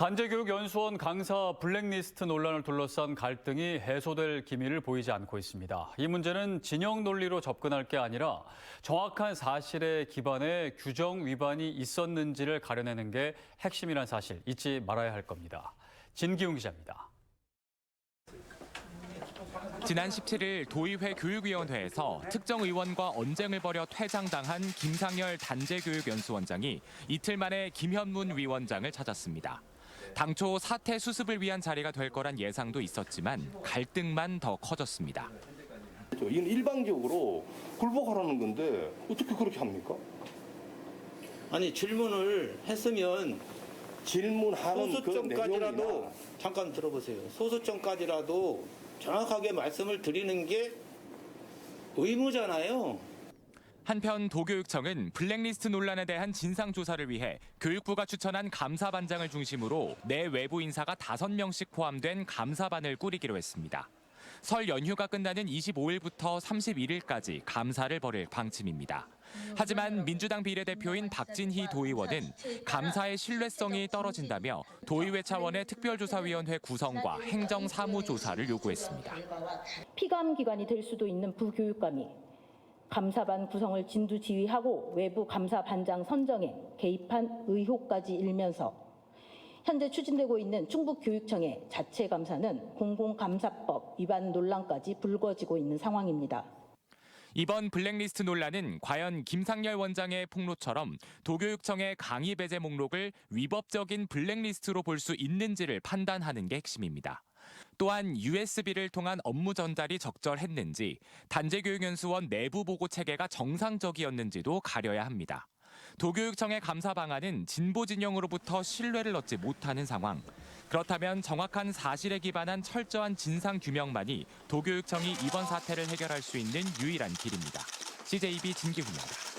단재교육연수원 강사 블랙리스트 논란을 둘러싼 갈등이 해소될 기미를 보이지 않고 있습니다. 이 문제는 진영 논리로 접근할 게 아니라 정확한 사실에 기반해 규정 위반이 있었는지를 가려내는 게 핵심이란 사실 잊지 말아야 할 겁니다. 진기웅 기자입니다. 지난 17일 도의회 교육위원회에서 특정 의원과 언쟁을 벌여 퇴장당한 김상열 단재교육연수원장이 이틀 만에 김현문 위원장을 찾았습니다. 당초 사태 수습을 위한 자리가 될 거란 예상도 있었지만 갈등만 더 커졌습니다. 이건 일방적으로 굴복하라는 건데 어떻게 그렇게 합니까? 아니 질문을 했으면 질문하는 그 소수점까지라도 내용이나 잠깐 들어보세요. 소수점까지라도 정확하게 말씀을 드리는 게 의무잖아요. 한편 도교육청은 블랙리스트 논란에 대한 진상 조사를 위해 교육부가 추천한 감사반장을 중심으로 내 외부 인사가 5명씩 포함된 감사반을 꾸리기로 했습니다. 설 연휴가 끝나는 25일부터 31일까지 감사를 벌일 방침입니다. 하지만 민주당 비례대표인 박진희 도의원은 감사의 신뢰성이 떨어진다며 도의회 차원의 특별조사위원회 구성과 행정사무조사를 요구했습니다. 피감 기관이 될 수도 있는 부교육감이 감사반 구성을 진두 지휘하고 외부 감사반장 선정에 개입한 의혹까지 일면서 현재 추진되고 있는 충북교육청의 자체 감사는 공공감사법 위반 논란까지 불거지고 있는 상황입니다. 이번 블랙리스트 논란은 과연 김상열 원장의 폭로처럼 도교육청의 강의 배제 목록을 위법적인 블랙리스트로 볼 수 있는지를 판단하는 게 핵심입니다. 또한 USB를 통한 업무 전달이 적절했는지, 단재교육연수원 내부 보고 체계가 정상적이었는지도 가려야 합니다. 도교육청의 감사 방안은 진보 진영으로부터 신뢰를 얻지 못하는 상황. 그렇다면 정확한 사실에 기반한 철저한 진상 규명만이 도교육청이 이번 사태를 해결할 수 있는 유일한 길입니다. CJB 진기훈입니다.